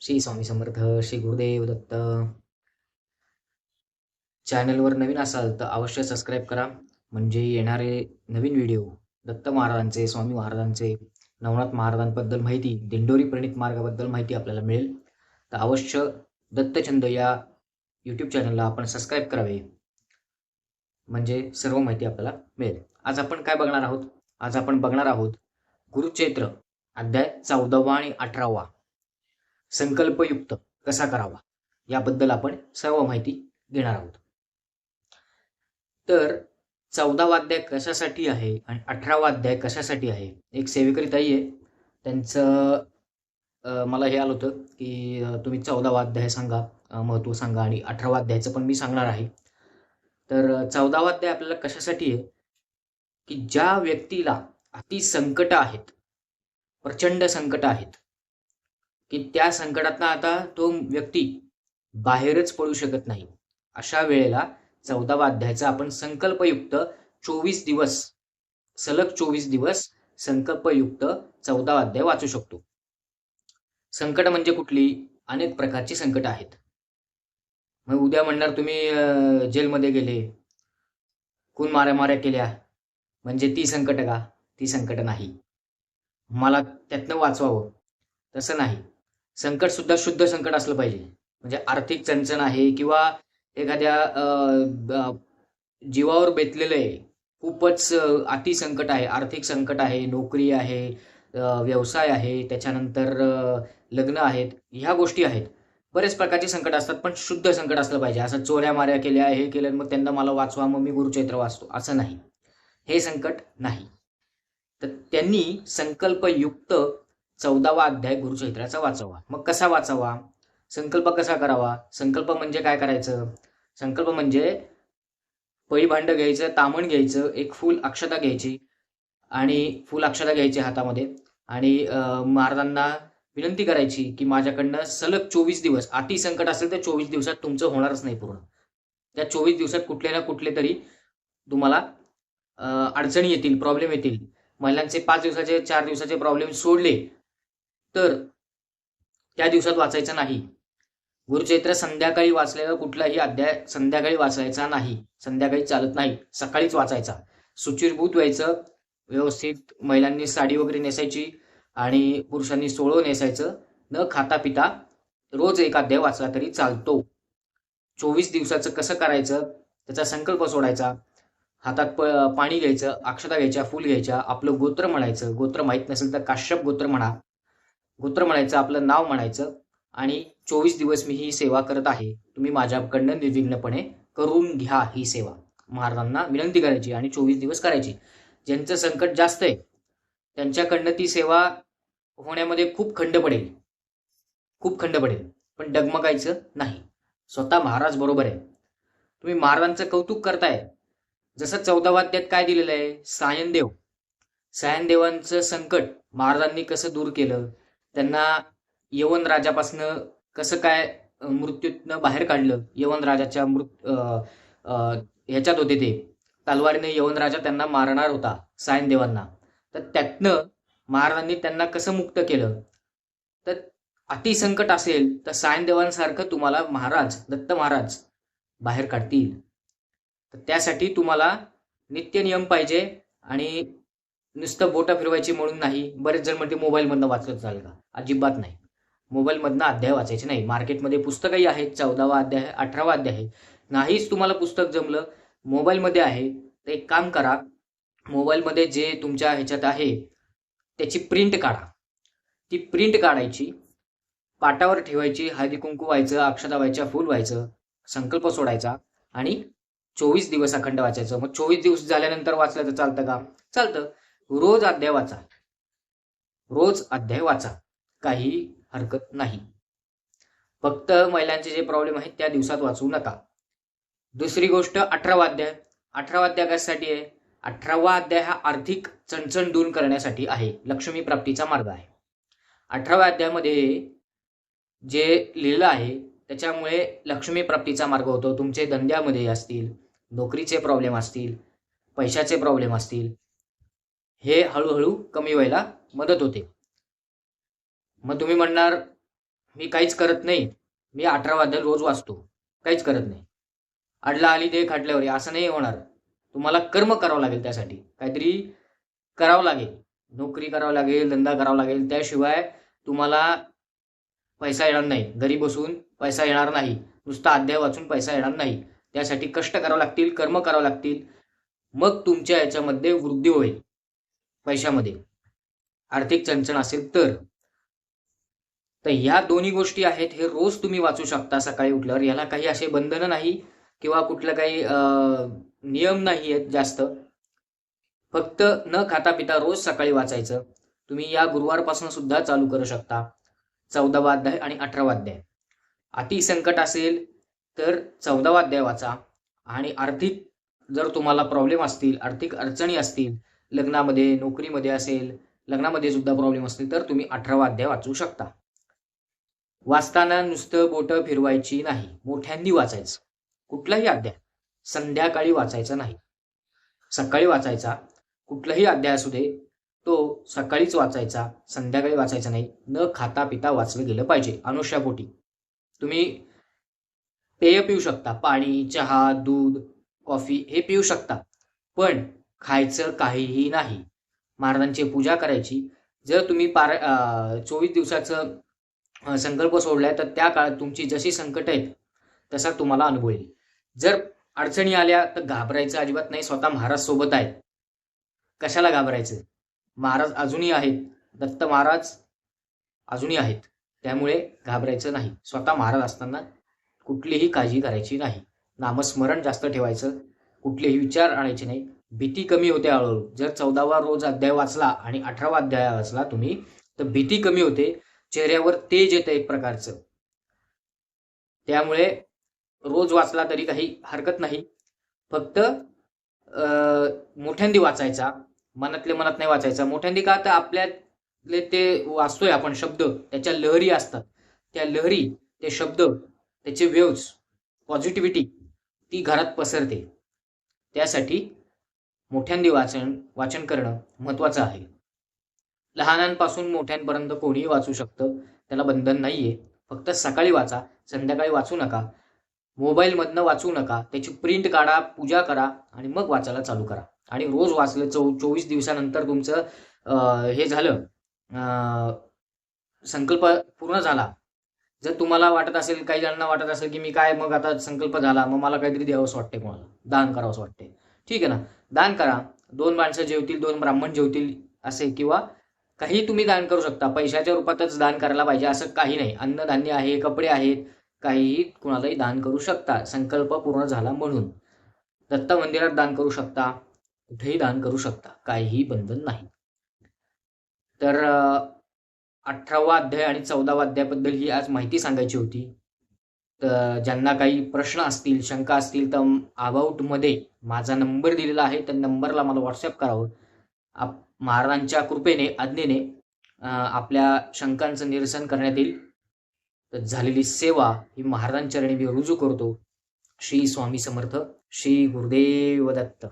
श्री स्वामी समर्थ श्री गुरुदेव दत्त. चॅनलवर नवीन असाल तर अवश्य सबस्क्राईब करा. म्हणजे येणारे नवीन व्हिडिओ दत्त महाराजांचे स्वामी महाराजांचे नवनाथ महाराजांबद्दल माहिती दिंडोरी प्रणित मार्गाबद्दल माहिती आपल्याला मिळेल. तर अवश्य दत्तचंद या यूट्यूब चॅनलला आपण सबस्क्राईब करावे. म्हणजे सर्व माहिती आपल्याला मिळेल. आज आपण काय बघणार आहोत? आज आपण बघणार आहोत गुरुचैत्र अध्याय चौदावा आणि अठरावा. संकल्पयुक्त कसा करावा? याबद्दल आपण सर्व माहिती घेणार आहोत. तर चौदावा अध्याय कशासाठी आहे आणि अठरावा अध्याय कशासाठी आहे? एक सेविकरी ताई आहे. त्यांचं मला हे आलं होतं की तुम्ही चौदावा अध्याय सांगा महत्त्व सांगा आणि अठरावा अध्यायचं पण मी सांगणार आहे. तर चौदावा अध्याय आपल्याला कशासाठी आहे? की ज्या व्यक्तीला अति संकट आहेत प्रचंड संकट आहेत की त्या संकटातनं आता तो व्यक्ती बाहेरच पडू शकत नाही. अशा वेळेला चौदावा अध्यायाचा आपण संकल्पयुक्त चोवीस दिवस सलग चोवीस दिवस संकल्पयुक्त चौदावा अध्याय वाचू शकतो. संकट म्हणजे कुठली? अनेक प्रकारची संकट आहेत. मग उद्या म्हणणार तुम्ही जेलमध्ये गेले. खून माऱ्या माऱ्या केल्या. म्हणजे ती संकट का? ती संकट नाही. मला त्यातनं वाचवावं. तसं नाही. संकट सुद्धा शुद्ध संकट असलं पाहिजे. म्हणजे आर्थिक चणचण आहे किंवा एखाद्या जीवावर बेतलेलं आहे खूपच अति संकट आहे. आर्थिक संकट आहे नोकरी आहे व्यवसाय आहे त्याच्यानंतर लग्न आहेत ह्या गोष्टी आहेत. बरेच प्रकारचे संकट असतात पण शुद्ध संकट असलं पाहिजे. असं चोऱ्या माऱ्या केल्या हे केलं मग त्यांना मला वाचवा मग मी गुरुचैत्र वाचतो. असं नाही. हे संकट नाही. तर त्यांनी संकल्पयुक्त चौदावा अध्याय गुरुचरित्राचा वाचावा. मग कसा वाचावा? संकल्प कसा करावा? संकल्प म्हणजे काय करायचं? संकल्प म्हणजे पळी भांड घ्यायचं तामण घ्यायचं एक फुल अक्षता घ्यायची आणि फुल अक्षता घ्यायची हातामध्ये आणि महाराजांना विनंती करायची की माझ्याकडनं सलग चोवीस दिवस अति संकट असेल तर चोवीस दिवसात तुमचं होणारच नाही पूर्ण. त्या चोवीस दिवसात कुठले ना कुठले तरी तुम्हाला अडचणी येतील प्रॉब्लेम येतील. महिलांचे पाच दिवसाचे चार दिवसाचे प्रॉब्लेम सोडले तर त्या दिवसात वाचायचं नाही. गुरुचैत्र संध्याकाळी वाचलेला कुठलाही अध्याय संध्याकाळी वाचायचा नाही. संध्याकाळी चालत नाही. सकाळीच वाचायचा. सुचिरभूत व्हायचं व्यवस्थित महिलांनी साडी वगैरे नेसायची आणि पुरुषांनी सोळं नेसायचं. न खाता पिता रोज एक अध्याय वाचला तरी चालतो. चोवीस दिवसाचं कसं करायचं? त्याचा संकल्प सोडायचा. हातात प पाणी घ्यायचं अक्षता घ्यायच्या फुल घ्यायच्या आपलं गोत्र म्हणायचं. गोत्र माहीत नसेल तर काश्यप गोत्र म्हणा. गोत्र म्हणायचं आपलं नाव म्हणायचं आणि चोवीस दिवस मी ही सेवा करत आहे. तुम्ही माझ्याकडनं निर्विघ्नपणे करून घ्या ही सेवा. महाराजांना विनंती करायची आणि चोवीस दिवस करायची. ज्यांचं संकट जास्त आहे त्यांच्याकडनं ती सेवा होण्यामध्ये खूप खंड पडेल. खूप खंड पडेल. पण डगमगायचं नाही. स्वतः महाराज बरोबर आहे. तुम्ही महाराजांचं कौतुक करताय. जसं चौदावाद्यात काय दिलेलं आहे? सायनदेव सायनदेवांचं संकट महाराजांनी कसं दूर केलं? त्यांना यवन राजापासनं कसं काय मृत्यूतनं बाहेर काढलं? यवन राजाच्या मृत ह्याच्यात होते ते. तलवारीने यवन राजा त्यांना मारणार होता सायनदेवांना तर त्यातनं महाराजांनी त्यांना कसं मुक्त केलं? तर अतिसंकट असेल तर सायनदेवांसारखं तुम्हाला महाराज दत्त महाराज बाहेर काढतील. तर त्यासाठी तुम्हाला नित्य नियम पाहिजे आणि नुसतं बोटा फिरवायची म्हणून नाही बरेच जण म्हणते मोबाईलमधनं वाचत चालेल. का अजिबात नाही. मोबाईलमधनं अध्याय वाचायचे नाही. मार्केटमध्ये पुस्तकही आहेत चौदावा अध्याय आहे, अठरावा अध्याय आहे नाहीच तुम्हाला पुस्तक जमलं मोबाईलमध्ये आहे तर एक काम करा मोबाईलमध्ये जे तुमच्या ह्याच्यात आहे त्याची प्रिंट काढा. ती प्रिंट काढायची पाटावर ठेवायची हळदी कुंकू व्हायचं अक्षता व्हायच्या फुल व्हायचं संकल्प सोडायचा आणि चोवीस दिवस अखंड वाचायचं. मग चोवीस दिवस झाल्यानंतर वाचलं तर चालतं का? चालतं. रोज अध्याय वाचा. रोज अध्याय वाचा. काही हरकत नाही. फक्त महिलांचे जे प्रॉब्लेम आहेत त्या दिवसात वाचू नका. दुसरी गोष्ट अठरावा अध्याय. अठरावा अध्याय कशासाठी आहे? अठरावा अध्याय हा आर्थिक चणचण दूर करण्यासाठी आहे. लक्ष्मी प्राप्तीचा मार्ग आहे. अठराव्या अध्यायामध्ये जे लिहिलं आहे त्याच्यामुळे लक्ष्मी प्राप्तीचा मार्ग होतो. तुमचे धंद्यामध्ये असतील नोकरीचे प्रॉब्लेम असतील पैशाचे प्रॉब्लेम असतील हे हळूहळू कमी व्हायला मदत होते. मग तुम्ही म्हणणार मी काहीच करत नाही. मी अठरा वाद्य रोज वाचतो. काहीच करत नाही. अडला आली दे खाटल्यावर असं नाही होणार. तुम्हाला कर्म करावं लागेल त्यासाठी. काहीतरी करावं लागेल. नोकरी करावं लागेल धंदा करावा लागेल. त्याशिवाय तुम्हाला पैसा येणार नाही. घरी बसून पैसा येणार नाही. नुसता अध्याय वाचून पैसा येणार नाही. त्यासाठी कष्ट करावं लागतील कर्म करावं लागतील. मग तुमच्या याच्यामध्ये वृद्धी होईल. पैशामध्ये. आर्थिक चणचण असेल तर. तर ह्या दोन्ही गोष्टी आहेत हे रोज तुम्ही वाचू शकता सकाळी उठल्यावर. याला काही असे बंधनं नाही किंवा कुठलं काही नियम नाही आहेत जास्त. फक्त न खाता पिता रोज सकाळी वाचायचं. तुम्ही या गुरुवारपासून सुद्धा चालू करू शकता. चौदावा अध्याय आणि अठरावा अध्याय. अति संकट असेल तर चौदावा अध्याय वाचा. आणि आर्थिक जर तुम्हाला प्रॉब्लेम असतील आर्थिक अडचणी असतील लग्नामध्ये नोकरीमध्ये असेल लग्नामध्ये सुद्धा प्रॉब्लेम असतील तर तुम्ही अठरावा अध्याय वाचू शकता. वाचताना नुसतं बोटं फिरवायची नाही मोठ्यांनी वाचायचं. कुठलाही अध्याय. संध्याकाळी वाचायचा नाही. सकाळी वाचायचा. कुठलाही अध्याय असू दे तो सकाळीच वाचायचा संध्याकाळी वाचायचा नाही. न खाता पिता वाचलं गेलं पाहिजे. अनुष्यापोटी तुम्ही पेय पिऊ शकता. पाणी चहा दूध कॉफी हे पिऊ शकता. पण खायचं काहीही नाही. महाराजांची पूजा करायची. जर तुम्ही पार चोवीस दिवसाचं संकल्प सोडलाय तर त्या काळात तुमची जशी संकट आहेत तसा तुम्हाला अनुभव येईल. जर अडचणी आल्या तर घाबरायचं अजिबात नाही. स्वतः महाराज सोबत आहेत. कशाला घाबरायचं? महाराज अजूनही आहेत. दत्त महाराज अजूनही आहेत. त्यामुळे घाबरायचं नाही. स्वतः महाराज असताना कुठलीही काळजी करायची नाही. नामस्मरण जास्त ठेवायचं. कुठलेही विचार आणायचे नाही. भीती कमी होते हळूहळू. जर चौदावा रोज अध्याय वाचला आणि अठरावा अध्याय वाचला तुम्ही तर भीती कमी होते चेहऱ्यावर तेज येतं एक प्रकारचं. त्यामुळे रोज वाचला तरी काही हरकत नाही. फक्त मोठ्यांदी वाचायचा मनातले मनात नाही वाचायचा. मोठ्यांदी का तर आपल्यातले ते वाचतोय आपण शब्द त्याच्या लहरी असतात. त्या लहरी ते शब्द त्याचे वेव्स पॉझिटिव्हिटी ती घरात पसरते. त्यासाठी मोठ्यांदी वाचन वाचन करणं महत्वाचं आहे. लहानांपासून मोठ्यांपर्यंत कोणीही वाचू शकतं त्याला बंधन नाहीये. फक्त सकाळी वाचा संध्याकाळी वाचू नका. मोबाईलमधनं वाचू नका त्याची प्रिंट काढा पूजा करा आणि मग वाचायला चालू करा. आणि रोज वाचलं चौ चोवीस दिवसानंतर तुमचं हे झालं संकल्प पूर्ण झाला. जर तुम्हाला वाटत असेल काही जणांना वाटत असेल की मी काय मग आता संकल्प झाला मग मला काहीतरी द्यावंसं वाटते कोणाला. दान करावंसं वाटते ठीक आहे ना? दान करा. दोन माणसं जेवतील दोन ब्राह्मण जेवतील असे किंवा काही तुम्ही दान करू शकता. पैशाच्या रूपातच दान करायला पाहिजे असं काही नाही. अन्नधान्य आहे कपडे आहेत काहीही कुणालाही दान करू शकता. संकल्प पूर्ण झाला म्हणून. दत्त मंदिरात दान करू शकता. कुठेही दान करू शकता. काहीही बंधन नाही. तर अठरावा अध्याय आणि चौदावा अध्यायाबद्दल ही आज माहिती सांगायची होती. ज्यांना काही प्रश्न असतील शंका असतील तर अबाउटमध्ये माझा नंबर दिलेला आहे. त्या नंबरला मला व्हॉट्सअप करावं. आप महाराजांच्या कृपेने आज्ञेने आपल्या शंकांचं निरसन करण्यात येईल. तर झालेली सेवा ही महाराजांचरणी मी रुजू करतो. श्री स्वामी समर्थ श्री गुरुदेव दत्त.